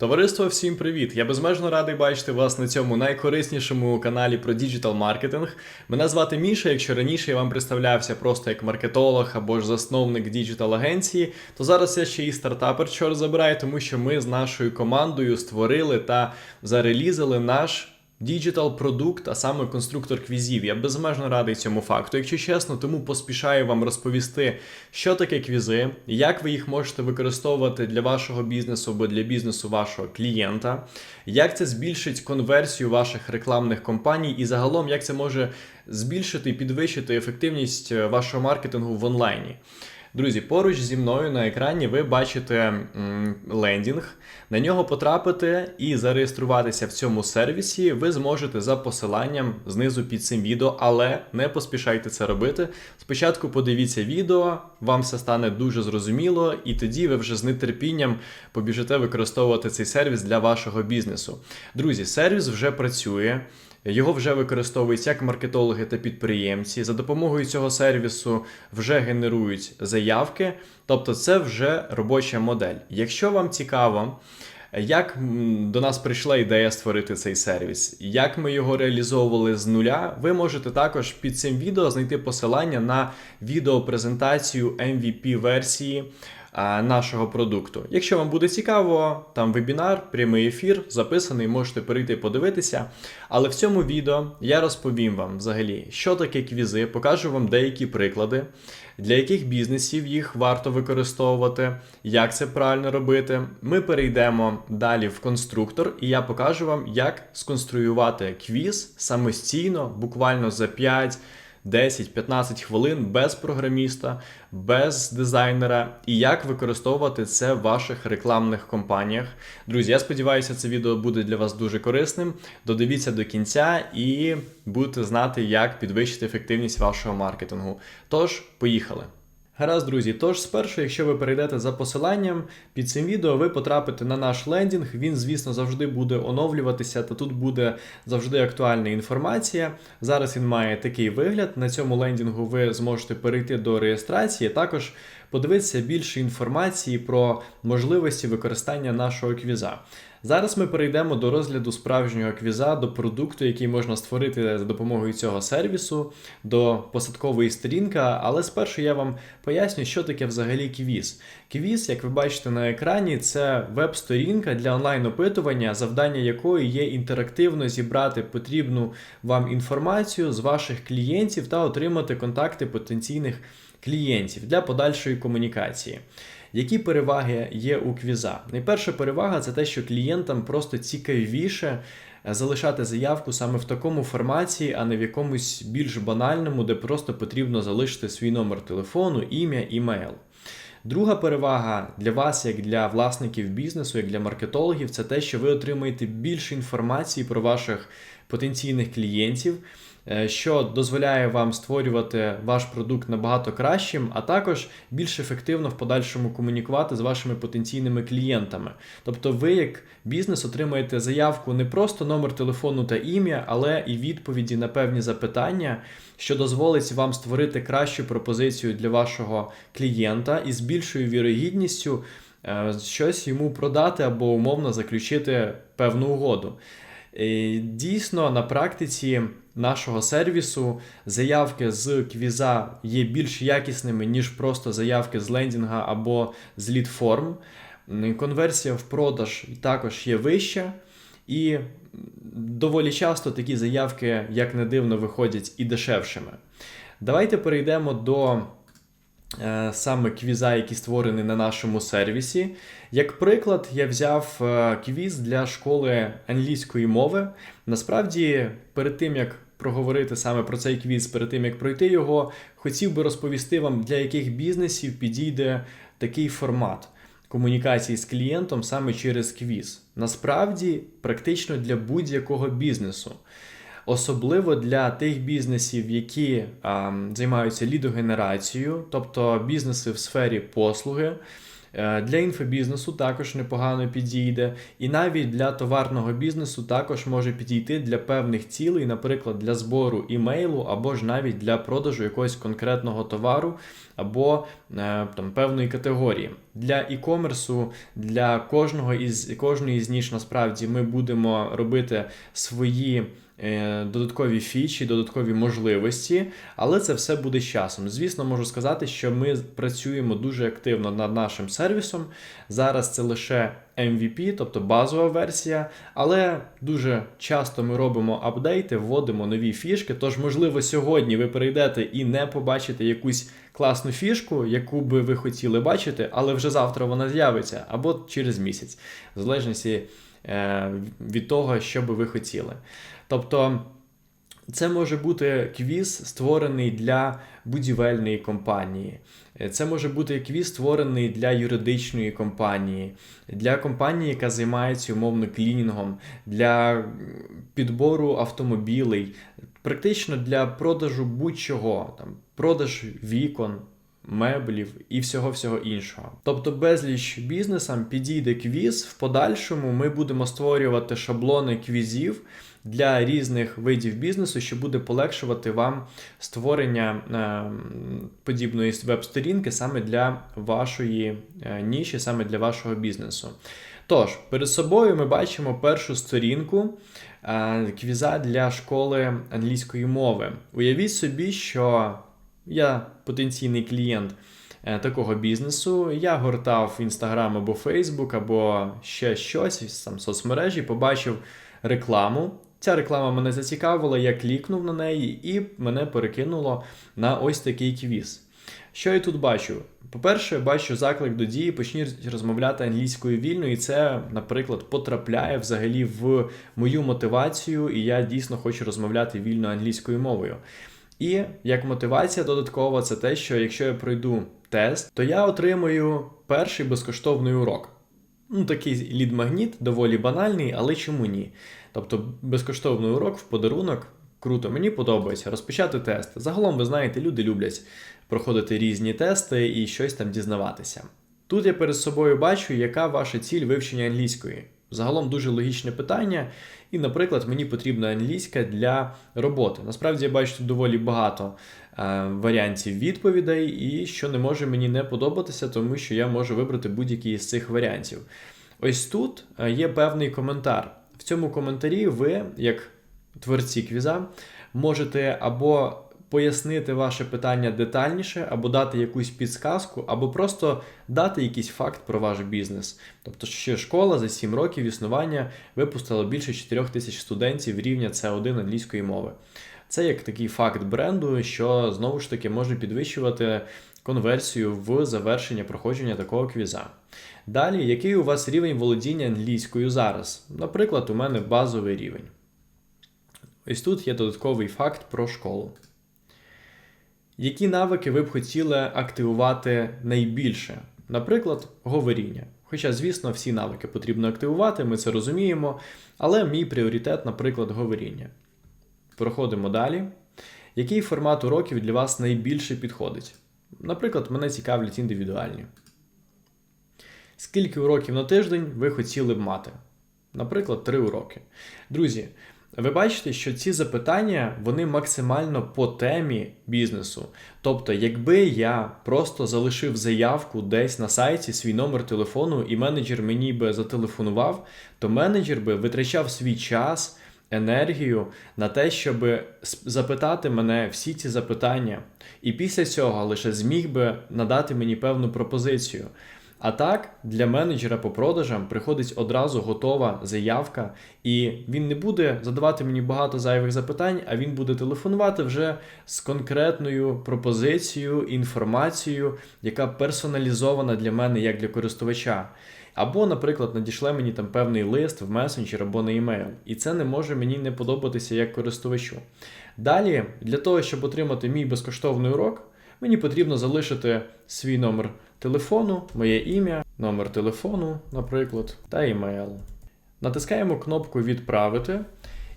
Товариство, всім привіт! Я безмежно радий бачити вас на цьому найкориснішому каналі про діджитал маркетинг. Мене звати Міша. Якщо раніше я вам представлявся просто як маркетолог або ж засновник діджитал агенції, то зараз я ще і стартапер, чор забираю, тому що ми з нашою командою створили та зарелізили наш. Діджитал продукт, а саме конструктор квізів. Я безмежно радий цьому факту, якщо чесно, тому поспішаю вам розповісти, що таке квізи, як ви їх можете використовувати для вашого бізнесу або для бізнесу вашого клієнта, як це збільшить конверсію ваших рекламних кампаній, і загалом як це може збільшити і підвищити ефективність е, вашого маркетингу в онлайні. Друзі, поруч зі мною на екрані ви бачите лендінг. На нього потрапити і зареєструватися в цьому сервісі ви зможете за посиланням знизу під цим відео, але не поспішайте це робити. Спочатку подивіться відео, вам все стане дуже зрозуміло, і тоді ви вже з нетерпінням побіжите використовувати цей сервіс для вашого бізнесу. Друзі, сервіс вже працює. Його вже використовують як маркетологи та підприємці. За допомогою цього сервісу вже генерують заявки, тобто це вже робоча модель. Якщо вам цікаво, як до нас прийшла ідея створити цей сервіс, як ми його реалізовували з нуля, ви можете також під цим відео знайти посилання на відеопрезентацію MVP-версії нашого продукту. Якщо вам буде цікаво, там вебінар, прямий ефір записаний, можете перейти подивитися. Але в цьому відео я розповім вам взагалі, що таке квізи, покажу вам деякі приклади, для яких бізнесів їх варто використовувати, як це правильно робити. Ми перейдемо далі в конструктор, і я покажу вам, як сконструювати квіз самостійно, буквально за 5. 10-15 хвилин без програміста, без дизайнера, і як використовувати це в ваших рекламних компаніях. Друзі, я сподіваюся, це відео буде для вас дуже корисним. Додивіться до кінця і будете знати, як підвищити ефективність вашого маркетингу. Тож, поїхали! Гаразд, друзі, тож спершу, якщо ви перейдете за посиланням під цим відео, ви потрапите на наш лендінг. Він, звісно, завжди буде оновлюватися, та тут буде завжди актуальна інформація. Зараз він має такий вигляд. На цьому лендінгу ви зможете перейти до реєстрації. Також подивитися більше інформації про можливості використання нашого квіза. Зараз ми перейдемо до розгляду справжнього квіза, до продукту, який можна створити за допомогою цього сервісу, до посадкової сторінки, але спершу я вам поясню, що таке взагалі квіз. Квіз, як ви бачите на екрані, це веб-сторінка для онлайн-опитування, завдання якої є інтерактивно зібрати потрібну вам інформацію з ваших клієнтів та отримати контакти потенційних клієнтів для подальшої комунікації. Які переваги є у квіза? Найперша перевага це те, що клієнтам просто цікавіше е, залишати заявку саме в такому форматі, а не в якомусь більш банальному, де просто потрібно залишити свій номер телефону, ім'я, імейл. Друга перевага для вас, як для власників бізнесу, як для маркетологів, це те, що ви отримаєте більше інформації про ваших потенційних клієнтів. Е, що дозволяє вам створювати ваш продукт набагато кращим, а також більш ефективно в подальшому комунікувати з вашими потенційними клієнтами. Тобто, ви, як бізнес, отримаєте заявку не просто номер телефону та ім'я, але і відповіді на певні запитання, що дозволить вам створити кращу пропозицію для вашого клієнта і з більшою вірогідністю е, щось йому продати або умовно заключити певну угоду. Дійсно, на практиці нашого сервісу заявки з квіза є більш якісними, ніж просто заявки з лендінга або з лідформ. Конверсія в продаж також є вища, і доволі часто такі заявки, як не дивно, виходять і дешевшими. Давайте перейдемо до Е, саме квіза, які створені на нашому сервісі. Як приклад, я взяв е, квіз для школи англійської мови. Насправді, перед тим як проговорити саме про цей квіз, перед тим як пройти його, хотів би розповісти вам, для яких бізнесів підійде такий формат. Комунікації з клієнтом саме через квіз. Насправді, практично для будь-якого бізнесу особливо для тих бізнесів, які а, займаються лідогенерацією, тобто бізнеси в сфері послуги. Е, Для інфобізнесу також непогано підійде, і навіть для товарного бізнесу також може підійти для певних цілей, наприклад, для збору імейлу, або ж навіть для продажу якогось конкретного товару або е, там певної категорії. Для і-комерсу, для кожного із кожної з ніж насправді ми будемо робити свої. Е, Додаткові фічі, додаткові можливості, але це все буде з часом. Звісно, можу сказати, що ми працюємо дуже активно над нашим сервісом. Зараз це лише MVP, тобто базова версія, але дуже часто ми робимо апдейти, вводимо нові фішки. Тож, можливо, сьогодні ви перейдете і не побачите якусь класну фішку, яку би ви хотіли бачити, але вже завтра вона з'явиться або через місяць, в залежності е, від того, що би ви хотіли. Тобто. Це може бути квіз, створений для будівельної компанії. Це може бути квіз, створений для юридичної компанії, для компанії, яка займається умовно клінінгом, для підбору автомобілей, практично для продажу будь-чого, там, продаж вікон. Меблів і всього всього іншого. Тобто безліч бізнесам підійде квіз. В подальшому ми будемо створювати шаблони квізів для різних видів бізнесу, що буде полегшувати вам створення е, подібної веб-сторінки саме для вашої е, ніші, саме для вашого бізнесу. Тож, перед собою ми бачимо першу сторінку е, квіза для школи англійської мови. Уявіть собі, що я потенційний клієнт такого бізнесу. Я гортав Інстаграм або Фейсбук, або ще щось там соцмережі, побачив рекламу. Ця реклама мене зацікавила, я клікнув на неї і мене перекинуло на ось такий квіз. Що я тут бачу? По-перше, бачу заклик до дії, почніть розмовляти англійською вільно, і це, наприклад, потрапляє взагалі в мою мотивацію, і я дійсно хочу розмовляти вільно англійською мовою. І як мотивація додаткова, це те, що якщо я пройду тест, то я отримую перший безкоштовний урок. Ну, такий лід-магніт, доволі банальний, але чому ні? Тобто безкоштовний урок в подарунок. Круто, мені подобається розпочати тест. Загалом, ви знаєте, люди люблять проходити різні тести і щось там дізнаватися. Тут я перед собою бачу, яка ваша ціль вивчення англійської. Загалом дуже логічне питання, і, наприклад, мені потрібна англійська для роботи. Насправді я бачу доволі багато е, варіантів відповідей, і що не може мені не подобатися, тому що я можу вибрати будь-який із цих варіантів. Ось тут е, є певний коментар. В цьому коментарі ви, як творці квіза, можете або пояснити ваше питання детальніше, або дати якусь підсказку, або просто дати якийсь факт про ваш бізнес. Тобто, що школа за 7 років існування випустила більше 4 тисяч студентів рівня C1 англійської мови. Це як такий факт бренду, що знову ж таки може підвищувати конверсію в завершення проходження такого квіза. Далі, який у вас рівень володіння англійською зараз? Наприклад, у мене базовий рівень. Ось тут є додатковий факт про школу. Які навики ви б хотіли активувати найбільше? Наприклад, говоріння. Хоча, звісно, всі навики потрібно активувати, ми це розуміємо, але мій пріоритет, наприклад, говоріння. Проходимо далі. Який формат уроків для вас найбільше підходить? Наприклад, мене цікавлять індивідуальні. Скільки уроків на тиждень ви хотіли б мати? Наприклад, 3 уроки. Друзі, ви бачите, що ці запитання вони максимально по темі бізнесу. Тобто, якби я просто залишив заявку десь на сайті свій номер телефону, і менеджер мені би зателефонував, то менеджер би витрачав свій час, енергію на те, щоб запитати мене всі ці запитання, і після цього лише зміг би надати мені певну пропозицію. А так, для менеджера по продажам приходить одразу готова заявка, і він не буде задавати мені багато зайвих запитань, а він буде телефонувати вже з конкретною пропозицією, інформацією, яка персоналізована для мене як для користувача. Або, наприклад, надішле мені там певний лист в месенджер або на емейл. І це не може мені не подобатися як користувачу. Далі, для того, щоб отримати мій безкоштовний урок, мені потрібно залишити свій номер телефону, моє ім'я, номер телефону, наприклад, та емейл. Натискаємо кнопку Відправити.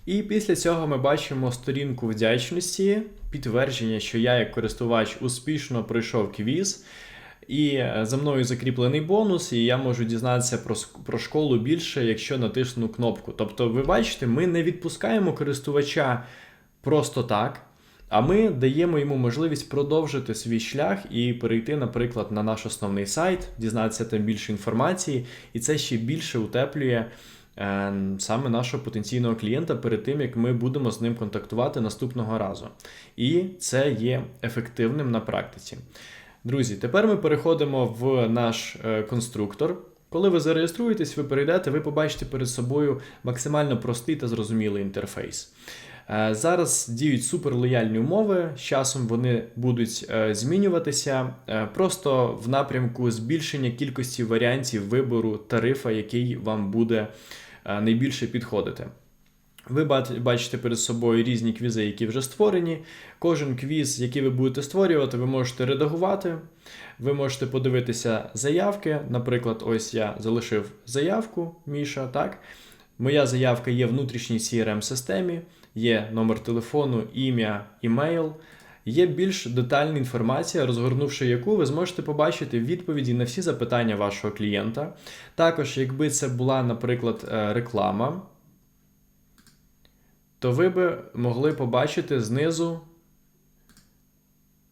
І після цього ми бачимо сторінку вдячності, підтвердження, що я, як користувач, успішно пройшов квіз. І е, за мною закріплений бонус, і я можу дізнатися про, про школу більше, якщо натисну кнопку. Тобто, ви бачите, ми не відпускаємо користувача просто так. А ми даємо йому можливість продовжити свій шлях і перейти, наприклад, на наш основний сайт, дізнатися там більше інформації, і це ще більше утеплює е, саме нашого потенційного клієнта перед тим, як ми будемо з ним контактувати наступного разу. І це є ефективним на практиці. Друзі, тепер ми переходимо в наш е, конструктор. Коли ви зареєструєтесь, ви перейдете, ви побачите перед собою максимально простий та зрозумілий інтерфейс. Е, Зараз діють суперлояльні умови. З часом вони будуть е, змінюватися е, просто в напрямку збільшення кількості варіантів вибору тарифа, який вам буде найбільше підходити. Ви бачите перед собою різні квізи, які вже створені. Кожен квіз, який ви будете створювати, ви можете редагувати. Ви можете подивитися заявки. Наприклад, ось я залишив заявку, Міша, так. Моя заявка є внутрішній crm системі є номер телефону, ім'я, імейл. Є більш детальна інформація, розгорнувши яку ви зможете побачити відповіді на всі запитання вашого клієнта. Також, якби це була, наприклад, е, реклама, то ви би могли побачити знизу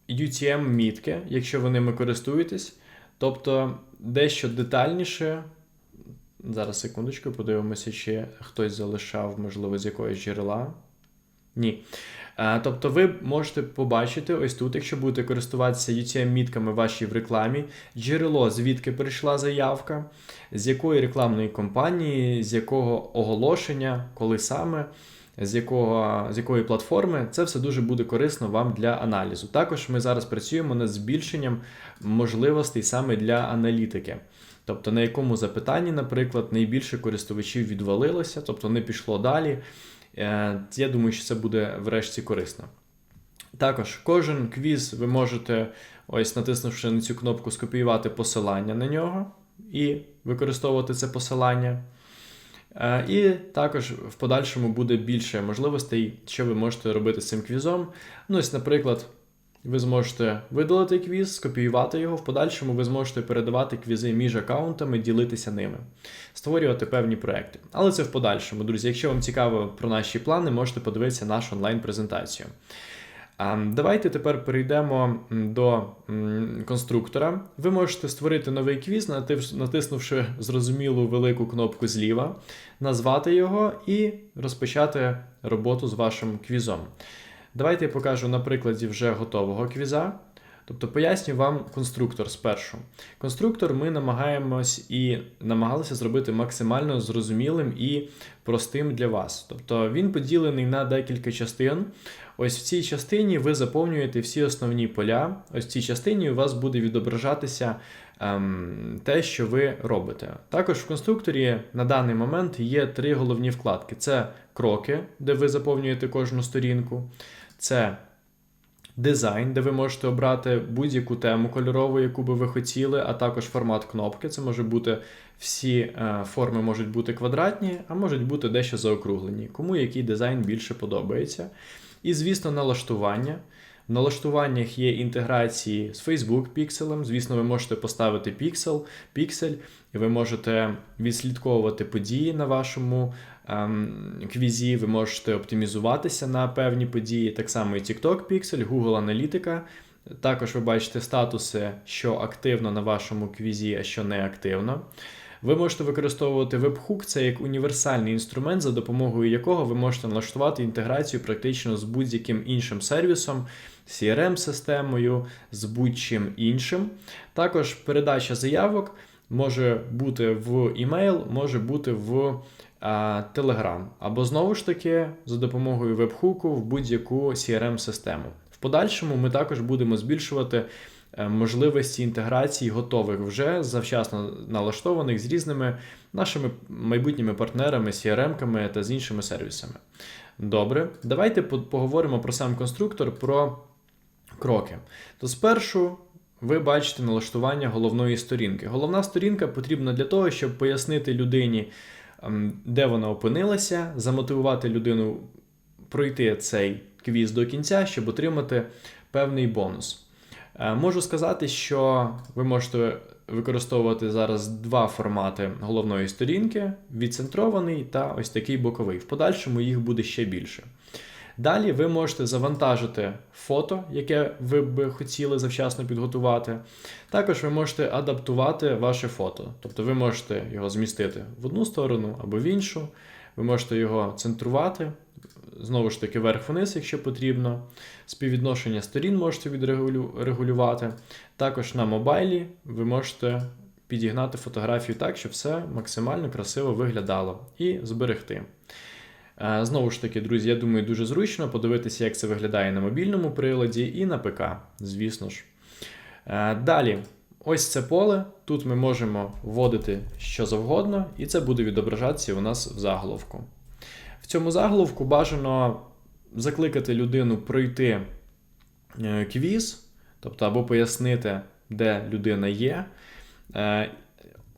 UTM-мітки, якщо ви ними користуєтесь. Тобто дещо детальніше. Зараз секундочку, подивимося, чи хтось залишав, можливо, з якогось джерела. Ні. Е, Тобто ви можете побачити ось тут, якщо будете користуватися UTM-мітками вашій в рекламі, джерело, звідки прийшла заявка, з якої рекламної кампанії, з якого оголошення, коли саме, з, якого, з якої платформи, це все дуже буде корисно вам для аналізу. Також ми зараз працюємо над збільшенням можливостей саме для аналітики. Тобто, на якому запитанні, наприклад, найбільше користувачів відвалилося, тобто не пішло далі. Е, Я думаю, що це буде врешті корисно. Також кожен квіз ви можете, ось натиснувши на цю кнопку, скопіювати посилання на нього і використовувати це посилання. Е, І також в подальшому буде більше можливостей, що ви можете робити з цим квізом. Ну, ось, наприклад, ви зможете видалити квіз, скопіювати його. В подальшому ви зможете передавати квізи між аккаунтами, ділитися ними, створювати певні проекти. Але це в подальшому, друзі. Якщо вам цікаво про наші плани, можете подивитися нашу онлайн-презентацію. Давайте тепер перейдемо до конструктора. Ви можете створити новий квіз, натиснувши зрозумілу велику кнопку зліва, назвати його і розпочати роботу з вашим квізом. Давайте я покажу на прикладі вже готового квіза. Тобто поясню вам конструктор спершу. Конструктор ми намагаємось і намагалися зробити максимально зрозумілим і простим для вас. Тобто він поділений на декілька частин. Ось в цій частині ви заповнюєте всі основні поля. Ось в цій частині у вас буде відображатися те, що ви робите. Також в конструкторі на даний момент є три головні вкладки: це кроки, де ви заповнюєте кожну сторінку. Це дизайн, де ви можете обрати будь-яку тему кольорову, яку би ви хотіли, а також формат кнопки. Це може бути всі е, форми можуть бути квадратні, а можуть бути дещо заокруглені. Кому який дизайн більше подобається. І, звісно, налаштування. Налаштуваннях є інтеграції з Facebook пікселем. Звісно, ви можете поставити піксел, піксель, і ви можете відслідковувати події на вашому ем, квізі, ви можете оптимізуватися на певні події. Так само і TikTok Pixel, Google Аналітика. Також ви бачите статуси, що активно на вашому квізі, а що не активно. Ви можете використовувати вебхук, це як універсальний інструмент, за допомогою якого ви можете налаштувати інтеграцію практично з будь-яким іншим сервісом, CRM-системою, з будь-чим іншим. Також передача заявок може бути в імейл, може бути в Telegram, або знову ж таки за допомогою вебхуку в будь-яку CRM-систему. В подальшому ми також будемо збільшувати можливості інтеграції готових вже завчасно налаштованих з різними нашими майбутніми партнерами, CRM-ками та з іншими сервісами. Добре, давайте поговоримо про сам конструктор, про кроки. То спершу ви бачите налаштування головної сторінки. Головна сторінка потрібна для того, щоб пояснити людині, ем, де вона опинилася, замотивувати людину пройти цей квіз до кінця, щоб отримати певний бонус. Е, Можу сказати, що ви можете використовувати зараз два формати головної сторінки: відцентрований та ось такий боковий. В подальшому їх буде ще більше. Далі ви можете завантажити фото, яке ви б хотіли завчасно підготувати. Також ви можете адаптувати ваше фото. Тобто ви можете його змістити в одну сторону або в іншу. Ви можете його центрувати, знову ж таки, вверх-вниз, якщо потрібно. Співвідношення сторін можете відрегулювати. Також на мобайлі ви можете підігнати фотографію так, щоб все максимально красиво виглядало і зберегти. Е, Знову ж таки, друзі, я думаю, дуже зручно подивитися, як це виглядає на мобільному приладі і на ПК, звісно ж. Е, Далі, ось це поле. Тут ми можемо вводити що завгодно, і це буде відображатися у нас в заголовку. В цьому заголовку бажано закликати людину пройти е, квіз, тобто або пояснити, де людина є. Е,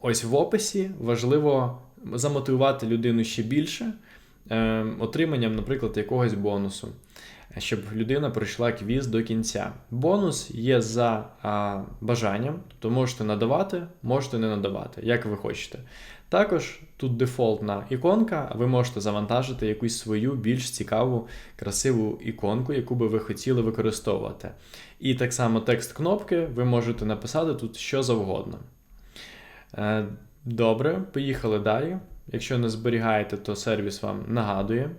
Ось в описі важливо замотивувати людину ще більше е, отриманням, наприклад, якогось бонусу, щоб людина пройшла квіз до кінця. Бонус є за а, бажанням, тобто можете надавати, можете не надавати, як ви хочете. Також тут дефолтна іконка, а ви можете завантажити якусь свою більш цікаву, красиву іконку, яку би ви хотіли використовувати. І так само текст кнопки ви можете написати тут що завгодно. Е, Добре, поїхали далі. Якщо не зберігаєте, то сервіс вам нагадує.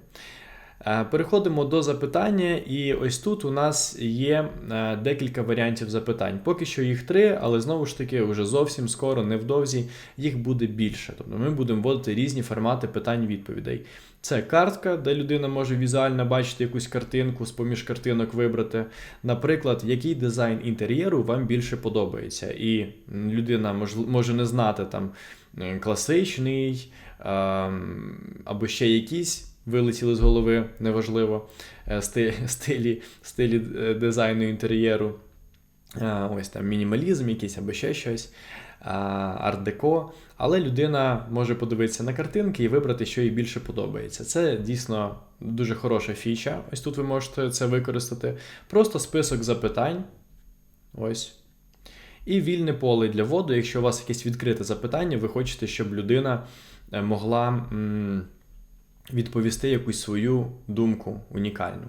Е, Переходимо до запитання, і ось тут у нас є е, декілька варіантів запитань. Поки що їх три, але знову ж таки, вже зовсім скоро, невдовзі, їх буде більше. Тобто ми будемо вводити різні формати питань-відповідей. Це картка, де людина може візуально бачити якусь картинку, з-поміж картинок вибрати. Наприклад, який дизайн інтер'єру вам більше подобається. І людина може не знати там е, класичний ем, або ще якісь. Вилетіли з голови, неважливо, е, стилі, стилі, е, дизайну інтер'єру. Е, Ось там мінімалізм, якийсь або ще щось, арт-деко. Але людина може подивитися на картинки і вибрати, що їй більше подобається. Це дійсно дуже хороша фіча. Ось тут ви можете це використати. Просто список запитань. Ось. І вільне поле для вводу. Якщо у вас якесь відкрите запитання, ви хочете, щоб людина могла. Відповісти якусь свою думку унікальну.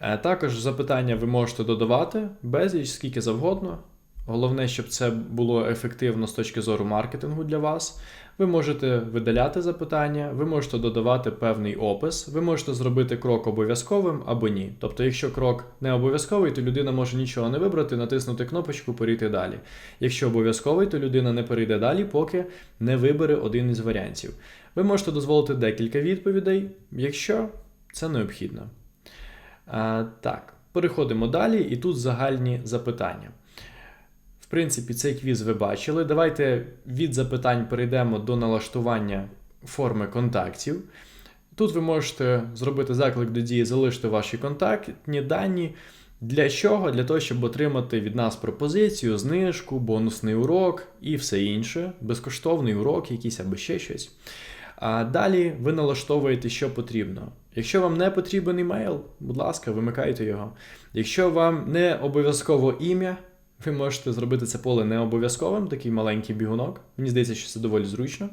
Е, Також запитання ви можете додавати безліч, скільки завгодно. Головне, щоб це було ефективно з точки зору маркетингу для вас. Ви можете видаляти запитання, ви можете додавати певний опис, ви можете зробити крок обов'язковим або ні. Тобто, якщо крок не обов'язковий, то людина може нічого не вибрати, натиснути кнопочку Перейти далі. Якщо обов'язковий, то людина не перейде далі, поки не вибере один із варіантів. Ви можете дозволити декілька відповідей, якщо це необхідно. А, Так, переходимо далі, і тут загальні запитання. В принципі, цей квіз ви бачили. Давайте від запитань перейдемо до налаштування форми контактів. Тут ви можете зробити заклик до дії, залишити ваші контактні дані. Для чого? Для того, щоб отримати від нас пропозицію, знижку, бонусний урок і все інше, безкоштовний урок, якийсь або ще щось. А далі ви налаштовуєте, що потрібно. Якщо вам не потрібен емейл, будь ласка, вимикайте його. Якщо вам не обов'язково ім'я, ви можете зробити це поле не обов'язковим, такий маленький бігунок. Мені здається, що це доволі зручно.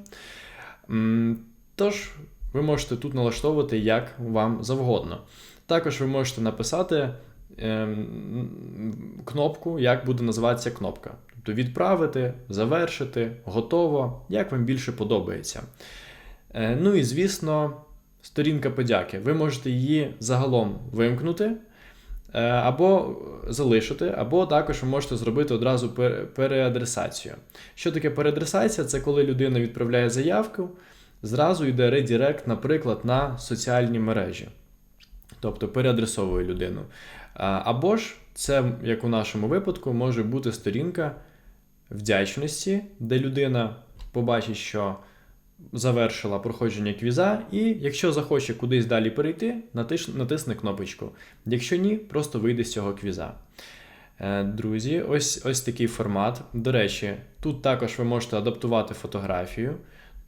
Тож, ви можете тут налаштовувати як вам завгодно. Також ви можете написати ем, кнопку, як буде називатися кнопка. Тобто відправити, завершити, готово, як вам більше подобається. Е, ну і, звісно, сторінка подяки. Ви можете її загалом вимкнути. Е, або залишити, або також ви можете зробити одразу переадресацію. Що таке переадресація? Це коли людина відправляє заявку, зразу йде редірект, наприклад, на соціальні мережі. Тобто переадресовує людину. Або ж це, як у нашому випадку, може бути сторінка вдячності, де людина побачить, що завершила проходження квіза, і якщо захоче кудись далі перейти, натисне, кнопочку. Якщо ні, просто вийде з цього квіза. Е, друзі, ось ось такий формат. До речі, тут також ви можете адаптувати фотографію.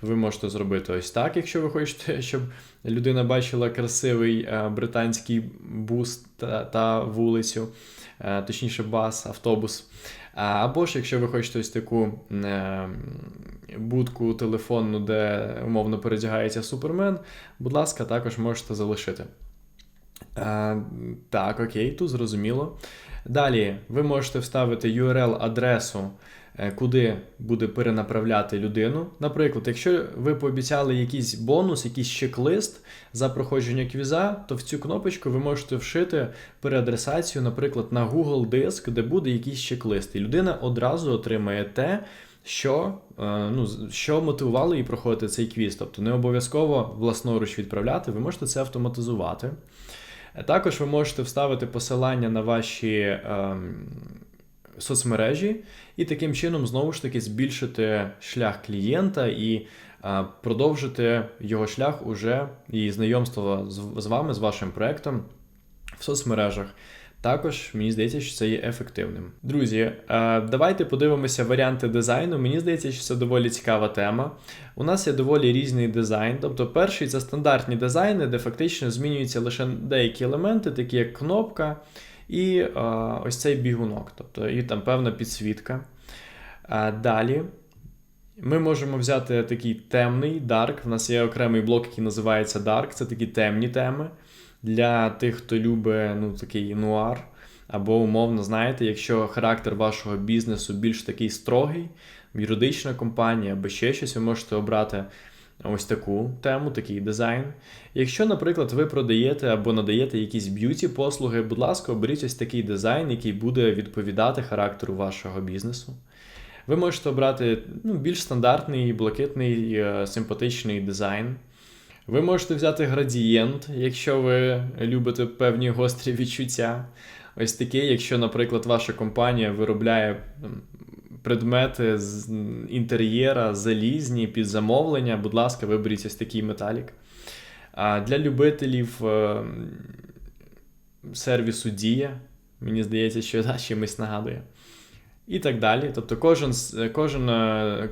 Ви можете зробити ось так, якщо ви хочете, щоб людина бачила красивий е, британський бус та, та вулицю, е, точніше, бас, автобус. А, Або ж, якщо ви хочете ось таку е, будку телефонну, де умовно передягається супермен, будь ласка, також можете залишити. Е, так, окей, тут зрозуміло. Далі ви можете вставити URL-адресу, е, куди буде перенаправляти людину. Наприклад, якщо ви пообіцяли якийсь бонус, якийсь чек-лист за проходження квіза, то в цю кнопочку ви можете вшити переадресацію, наприклад, на Google диск, де буде якийсь чек-лист. І людина одразу отримає те. Що е, ну, що мотивувало її проходити цей квіз. Тобто не обов'язково власноруч відправляти, ви можете це автоматизувати. Також ви можете вставити посилання на ваші е, соцмережі, і таким чином, знову ж таки, збільшити шлях клієнта і продовжити його шлях уже і знайомство з, вами, з вашим проектом в соцмережах. Також мені здається, що це є ефективним. Друзі, давайте подивимося варіанти дизайну. Мені здається, що це доволі цікава тема. У нас є доволі різний дизайн. Тобто, перший це стандартні дизайни, де фактично змінюються лише деякі елементи, такі як кнопка і е, ось цей бігунок, тобто і там певна підсвітка. Е, далі. Ми можемо взяти такий темний dark. У нас є окремий блок, який називається Dark, це такі темні теми для тих, хто любить ну, такий нуар. Або, умовно, знаєте, якщо характер вашого бізнесу більш такий строгий, юридична компанія або ще щось, ви можете обрати ось таку тему, такий дизайн. Якщо, наприклад, ви продаєте або надаєте якісь б'юті послуги, будь ласка, оберіть ось такий дизайн, який буде відповідати характеру вашого бізнесу. Ви можете обрати ну, більш стандартний, блакитний, е, симпатичний дизайн. Ви можете взяти градієнт, якщо ви любите певні гострі відчуття. Ось такий, якщо, наприклад, ваша компанія виробляє предмети з інтер'єра, залізні під замовлення, будь ласка, виберіть ось такий металік. А для любителів е, сервісу Дія, мені здається, що да, чимось нагадує. І так далі. Тобто, кожен кожен е,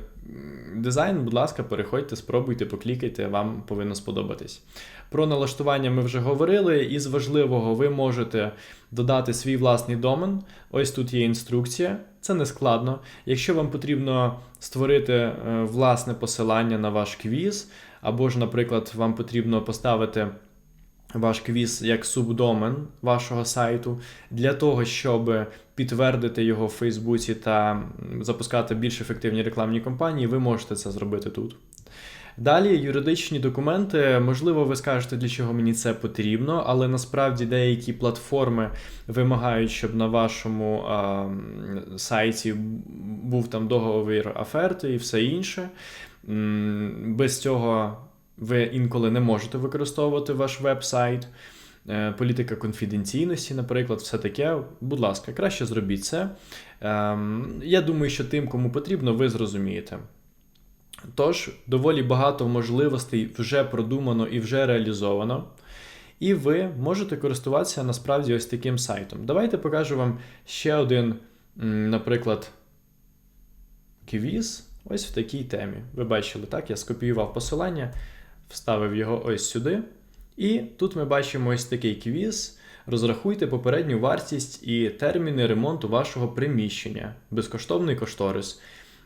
дизайн, будь ласка, переходьте, спробуйте, поклікайте, вам повинно сподобатись. Про налаштування ми вже говорили. Із важливого, ви можете додати свій власний домен. Ось тут є інструкція, це не складно. Якщо вам потрібно створити е, власне посилання на ваш квіз, або ж, наприклад, вам потрібно поставити ваш квіз як субдомен вашого сайту для того, щоб підтвердити його в Фейсбуці та запускати більш ефективні рекламні кампанії, ви можете це зробити тут. Далі юридичні документи, можливо, ви скажете, для чого мені це потрібно, але насправді деякі платформи вимагають, щоб на вашому а, сайті був там договір оферти і все інше. Без цього ви інколи не можете використовувати ваш веб-сайт. Е, політика конфіденційності, наприклад, все таке. Будь ласка, краще зробіть це. Ем, я думаю, що тим, кому потрібно, ви зрозумієте. Тож, доволі багато можливостей вже продумано і вже реалізовано. І ви можете користуватися насправді ось таким сайтом. Давайте покажу вам ще один, наприклад, квіз. Ось в такій темі. Ви бачили, так? Я скопіював посилання, вставив його ось сюди. І тут ми бачимо ось такий квіз. Розрахуйте попередню вартість і терміни ремонту вашого приміщення. Безкоштовний кошторис.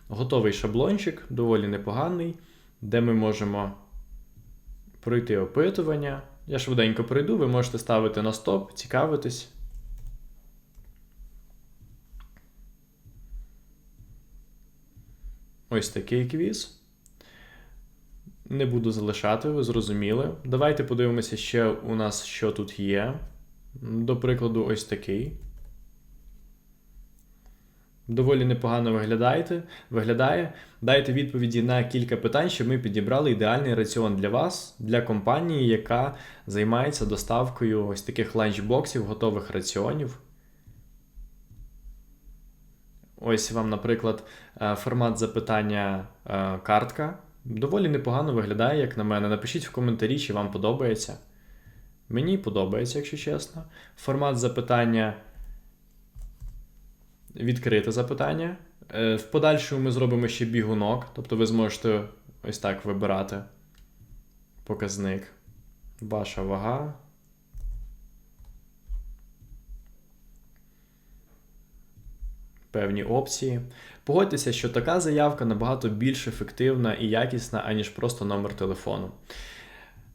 Готовий шаблончик, доволі непоганий, де ми можемо пройти опитування. Я швиденько пройду, ви можете ставити на стоп, цікавитись. Ось такий квіз. Не буду залишати, ви зрозуміли. Давайте подивимося ще у нас, що тут є. До прикладу, ось такий. Доволі непогано виглядаєте, виглядає. Дайте відповіді на кілька питань, щоб ми підібрали ідеальний раціон для вас, для компанії, яка займається доставкою ось таких ланчбоксів, готових раціонів. Ось вам, наприклад, е, формат запитання е, картка. Доволі непогано виглядає, як на мене. Напишіть в коментарі, чи вам подобається. Мені подобається, якщо чесно. Формат запитання. Відкрите запитання. Е, В подальшому ми зробимо ще бігунок, тобто ви зможете ось так вибирати показник. Ваша вага. Певні опції. Погодьтеся, що така заявка набагато більш ефективна і якісна, аніж просто номер телефону.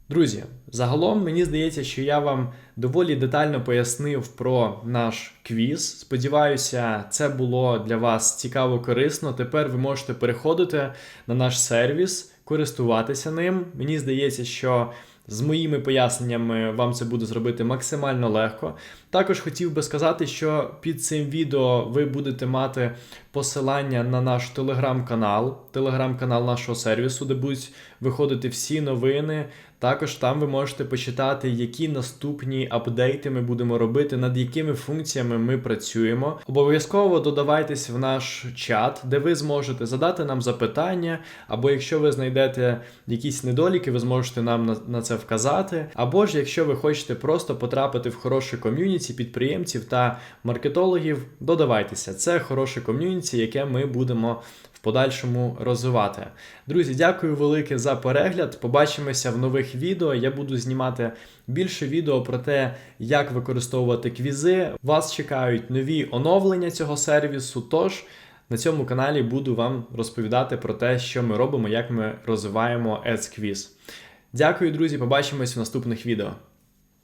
Друзі, загалом мені здається, що я вам доволі детально пояснив про наш квіз. Сподіваюся, це було для вас цікаво корисно. Тепер ви можете переходити на наш сервіс, користуватися ним. Мені здається, що з моїми поясненнями вам це буде зробити максимально легко. Також хотів би сказати, що під цим відео ви будете мати посилання на наш телеграм-канал, телеграм-канал нашого сервісу, де будуть виходити всі новини. Також там ви можете почитати, які наступні апдейти ми будемо робити, над якими функціями ми працюємо. Обов'язково додавайтесь в наш чат, де ви зможете задати нам запитання, або якщо ви знайдете якісь недоліки, ви зможете нам на, це вказати. Або ж якщо ви хочете просто потрапити в хороше ком'юніті підприємців та маркетологів, додавайтеся. Це хороше ком'юніті, яке ми будемо в подальшому розвивати. Друзі, дякую велике за перегляд. Побачимося в нових відео. Я буду знімати більше відео про те, як використовувати квізи. Вас чекають нові оновлення цього сервісу. Тож на цьому каналі буду вам розповідати про те, що ми робимо, як ми розвиваємо AdsQuiz. Дякую, друзі. Побачимось в наступних відео.